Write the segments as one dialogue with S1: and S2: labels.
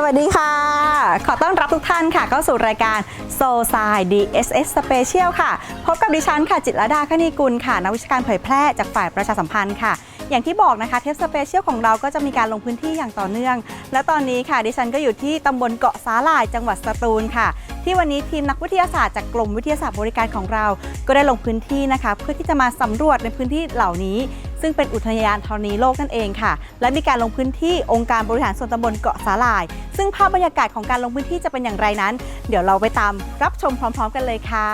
S1: สวัสดีค่ะ ขอต้อนรับทุกท่านค่ะ เข้าสู่รายการ s o s i DSS Special ค่ะ พบกับดิฉันค่ะ จิตรดาคณีกุลค่ะ นักวิชาการเผยแพร่จากฝ่ายประชาสัมพันธ์ค่ะ อย่างที่บอกนะคะ เทปสเปเชียลของเราก็จะมีการลงพื้นที่อย่างต่อเนื่อง และตอนนี้ค่ะ ดิฉันก็อยู่ที่ตำบลเกาะสาหร่าย จังหวัดสตูลค่ะ ที่วันนี้ทีมนักวิทยาศาสตร์จากกรมวิทยาศาสตร์บริการของเรา ก็ได้ลงพื้นที่นะคะ เพื่อที่จะมาสำรวจในพื้นที่เหล่านี้ ซึ่งเป็นอุทยานธรณีโลกนั่นเองค่ะ และมีการลงพื้นที่องค์การบริหารส่วนตำบลเกาะสาหร่าย ซึ่งภาพบรรยากาศของการลงพื้นที่จะเป็นอย่างไรนั้น เดี๋ยวเราไปตามรับชมพร้อม ๆ กันเลยค่ะ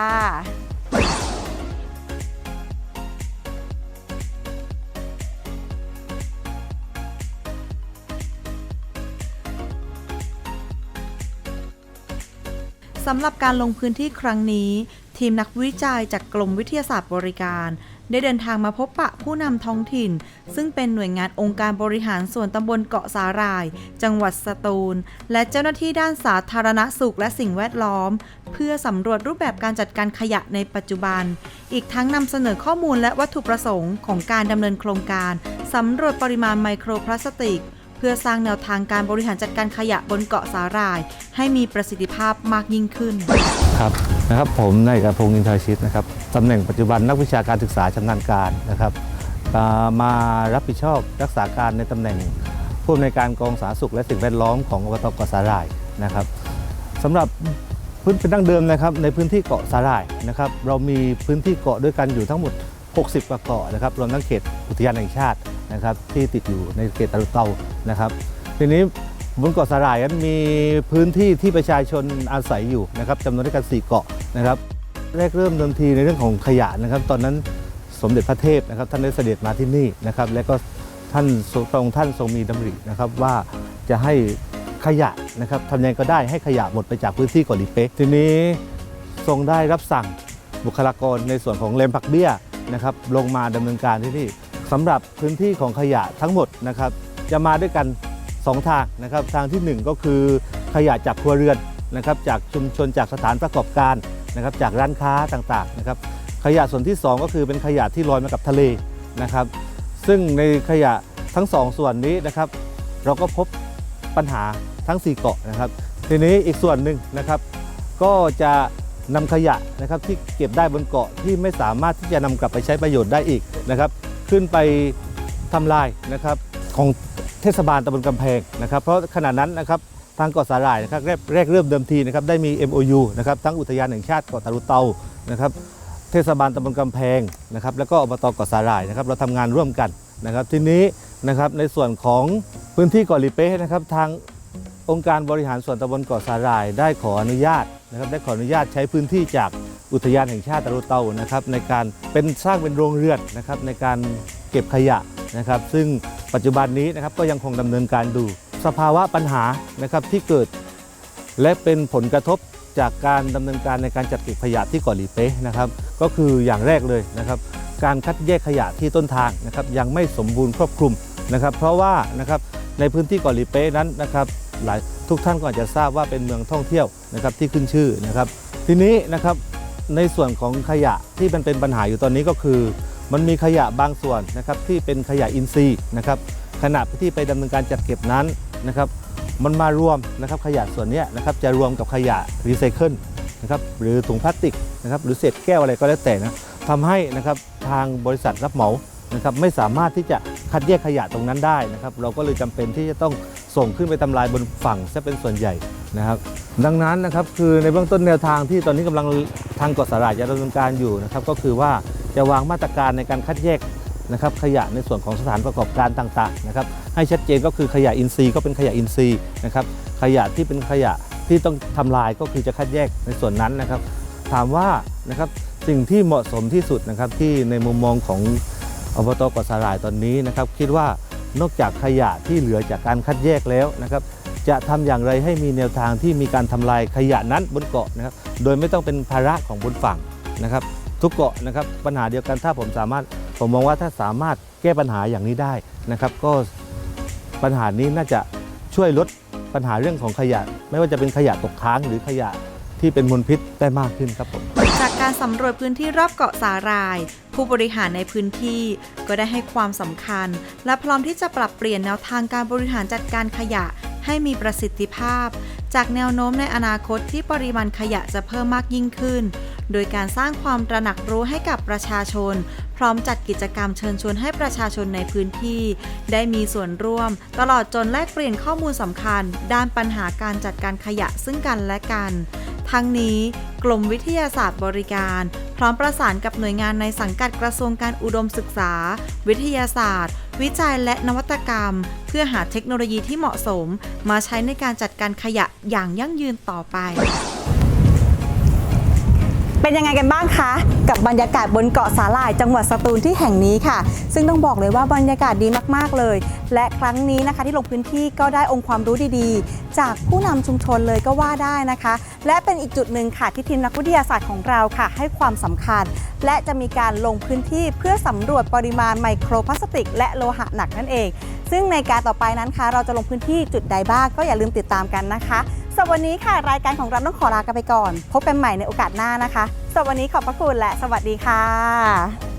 S1: สำหรับการลงพื้นที่ครั้งนี้ ทีมนักวิจัยจากกรมวิทยาศาสตร์บริการ ได้เดินทางมาพบปะผู้นำท้องถิ่น ซึ่งเป็นหน่วยงานองค์การบริหารส่วนตำบลเกาะสาหร่าย จังหวัดสตูล และเจ้าหน้าที่ด้านสาธารณสุขและสิ่งแวดล้อม เพื่อสำรวจรูปแบบการจัดการขยะในปัจจุบัน อีกทั้งนำเสนอข้อมูลและวัตถุประสงค์ของการดำเนินโครงการสำรวจปริมาณไมโครพลาสติก เพื่อสร้างแนวทางการบริหารจัดการขยะบนเกาะสาหร่าย ให้มีประสิทธิภาพมากยิ่งขึ้น
S2: ครับนะครับผมนายเอกพงศ์อินทรชิตนะครับ ตำแหน่งปัจจุบันนักวิชาการศึกษาชำนาญการนะครับมารับผิดชอบรักษาการในตำแหน่งผู้อำนวยการกองสาธารณสุขและสิ่งแวดล้อมของอบตเกาะสาหร่ายนะครับสำหรับพื้นเป็นดั้งเดิมนะครับในพื้นที่เกาะสาหร่ายนะครับเรามีพื้นที่เกาะด้วยกันอยู่ทั้งหมด 60 กว่าเกาะนะครับรวมทั้งเขตอุทยานแห่งชาตินะครับที่ติดอยู่ในเขตตะลุเตานะครับทีนี้บนเกาะสาหร่ายนั้นมีพื้นที่ที่ประชาชนอาศัยอยู่นะครับจำนวนด้วยกัน 4 เกาะนะครับ แรกเริ่มเดิมทีในเรื่องของขยะนะครับ ตอนนั้นสมเด็จพระเทพนะครับท่านได้เสด็จมาที่นี่นะครับ และก็ท่านพระองค์ท่านทรงมีดำรินะครับว่าจะให้ขยะนะครับทำยังไงก็ได้ให้ขยะหมดไปจากพื้นที่เกาะลิเป๊ะทีนี้ทรงได้รับสั่งบุคลากรในส่วนของเลมพักเบี้ยนะครับลงมาดำเนินการที่นี่สำหรับพื้นที่ของขยะทั้งหมดนะครับ จะมาด้วยกัน 2 ทางนะครับ ทางทีหนึ่1 ก็คือขยะจากครัวเรือนนะครับ จากชุมชนจากสถานประกอบการ นะครับจากร้านค้าต่างๆนะครับขยะส่วนที่ 2 ก็คือเป็นขยะที่ลอยมากับทะเลนะครับ ซึ่งในขยะทั้ง 2 ส่วนนี้นะครับ เราก็พบปัญหาทั้ง 4 เกาะนะครับ ทีนี้อีกส่วนหนึ่งนะครับ ก็จะนำขยะนะครับที่เก็บได้บนเกาะที่ไม่สามารถที่จะนำกลับไปใช้ประโยชน์ได้อีกนะครับ ขึ้นไปทำลายนะครับของเทศบาลตำบลกำแพงนะครับ เพราะขณะนั้นนะครับ ทางเกาะสาหร่ายนะครับแรกเริ่มเดิมทีนะครับได้มี MOU นะครับทั้งอุทยานแห่งชาติเกาะตาลุเตานะครับเทศบาลตำบลกำแพงนะครับแล้วก็อบตเกาะสาหร่ายนะครับเราทำงานร่วมกันนะครับทีนี้นะครับในส่วนของพื้นที่เกาะลิเป้นะครับทางองค์การบริหารส่วนตำบลเกาะสาหร่าย ได้ขออนุญาตนะครับได้ขออนุญาตใช้พื้นที่จากอุทยานแห่งชาติตะลุเตานะครับในการเป็นสร้างเป็นโรงเรือนนะครับในการเก็บขยะนะครับ ซึ่งปัจจุบันนี้นะครับก็ยังคงดำเนินการดู สภาวะปัญหานะครับที่เกิด และเป็นผลกระทบจากการดำเนินการในการจัดเก็บขยะที่เกาะหลีเป๊ะนะครับ ก็คืออย่างแรกเลยนะครับ การคัดแยกขยะที่ต้นทางนะครับยังไม่สมบูรณ์ครอบคลุมนะครับ เพราะว่านะครับในพื้นที่เกาะหลีเป๊ะนั้นนะครับหลายทุกท่านก็อาจจะทราบว่าเป็นเมืองท่องเที่ยวนะครับที่ขึ้นชื่อนะครับ ทีนี้นะครับในส่วนของขยะที่มันเป็นปัญหาอยู่ตอนนี้ก็คือ มันมีขยะบางส่วนนะครับที่เป็นขยะอินทรีย์นะครับขณะที่ไปดำเนินการจัดเก็บนั้น นะครับมันมารวมนะครับขยะส่วนนี้นะครับจะรวมกับขยะรีไซเคิลนะครับหรือถุงพลาสติกนะครับหรือเศษแก้วอะไรก็แล้วแต่นะทำให้นะครับทางบริษัทรับเหมานะครับไม่สามารถที่จะคัดแยกขยะตรงนั้นได้นะครับ เราก็เลยจำเป็นที่จะต้องส่งขึ้นไปทำลายบนฝั่งซะเป็นส่วนใหญ่นะครับ ดังนั้นนะครับคือในเบื้องต้นแนวทางที่ตอนนี้กำลังทางกาะสาหร่ายจะดำเนินการอยู่นะครับ ก็คือว่าจะวางมาตรการในการคัดแยก นะครับขยะในส่วนของสถานประกอบการต่างๆนะครับให้ชัดเจนก็คือขยะอินทรีย์ก็เป็นขยะอินทรีย์นะครับขยะที่เป็นขยะที่ต้องทำลายก็คือจะคัดแยกในส่วนนั้นนะครับ ถามว่านะครับสิ่งที่เหมาะสมที่สุดนะครับที่ในมุมมองของอบตกสาหร่ายตอนนี้นะครับ คิดว่านอกจากขยะที่เหลือจากการคัดแยกแล้วนะครับจะทำอย่างไรให้มีแนวทางที่มีการทำลายขยะนั้นบนเกาะนะครับ โดยไม่ต้องเป็นภาระของบนฝั่งนะครับ ทุกเกาะนะครับปัญหาเดียวกันถ้าผมสามารถ ผมมองว่าถ้าสามารถแก้ปัญหาอย่างนี้ได้นะครับ ก็ปัญหานี้น่าจะช่วยลดปัญหาเรื่องของขยะ ไม่ว่าจะเป็นขยะตกค้างหรือขยะที่เป็นมลพิษได้มากขึ้นครับผม
S1: จากการสำรวจพื้นที่รอบเกาะสาหร่าย ผู้บริหารในพื้นที่ก็ได้ให้ความสำคัญ และพร้อมที่จะปรับเปลี่ยนแนวทางการบริหารจัดการขยะให้มีประสิทธิภาพ จากแนวโน้มในอนาคตที่ปริมาณขยะจะเพิ่มมากยิ่งขึ้น โดยการสร้างความตระหนักรู้ให้กับประชาชน พร้อมจัดกิจกรรมเชิญชวนให้ประชาชนในพื้นที่ ได้มีส่วนร่วม ตลอดจนแลกเปลี่ยนข้อมูลสำคัญ ด้านปัญหาการจัดการขยะซึ่งกันและกัน ทั้งนี้กลุ่มวิทยาศาสตร์บริการ พร้อมประสานกับหน่วยงานในสังกัดกระทรวงการอุดมศึกษา วิทยาศาสตร์ วิจัยและนวัตกรรม เพื่อหาเทคโนโลยีที่เหมาะสม มาใช้ในการจัดการขยะอย่างยั่งยืนต่อไป เป็นยังไงกันบ้างคะ กับบรรยากาศบนเกาะสาหร่ายจังหวัดสตูลที่แห่งนี้ค่ะ ซึ่งต้องบอกเลยว่าบรรยากาศดีมากๆเลย และครั้งนี้นะคะที่ลงพื้นที่ก็ได้องค์ความรู้ดีๆ จากผู้นำชุมชนเลยก็ว่าได้นะคะ และเป็นอีกจุดหนึ่งค่ะที่ทีมนักวิทยาศาสตร์ของเราค่ะ ให้ความสำคัญ และจะมีการลงพื้นที่เพื่อสำรวจปริมาณไมโครพลาสติก และโลหะหนักนั่นเอง ซึ่งในการต่อไปนั้นค่ะเราจะลงพื้นที่จุดใดบ้างก็อย่าลืมติดตามกันนะคะ สำหรับวันนี้ค่ะ รายการของเราต้องขอลากันไปก่อน พบกันใหม่ในโอกาสหน้านะคะสำหรับวันนี้ขอบพระคุณและสวัสดีค่ะ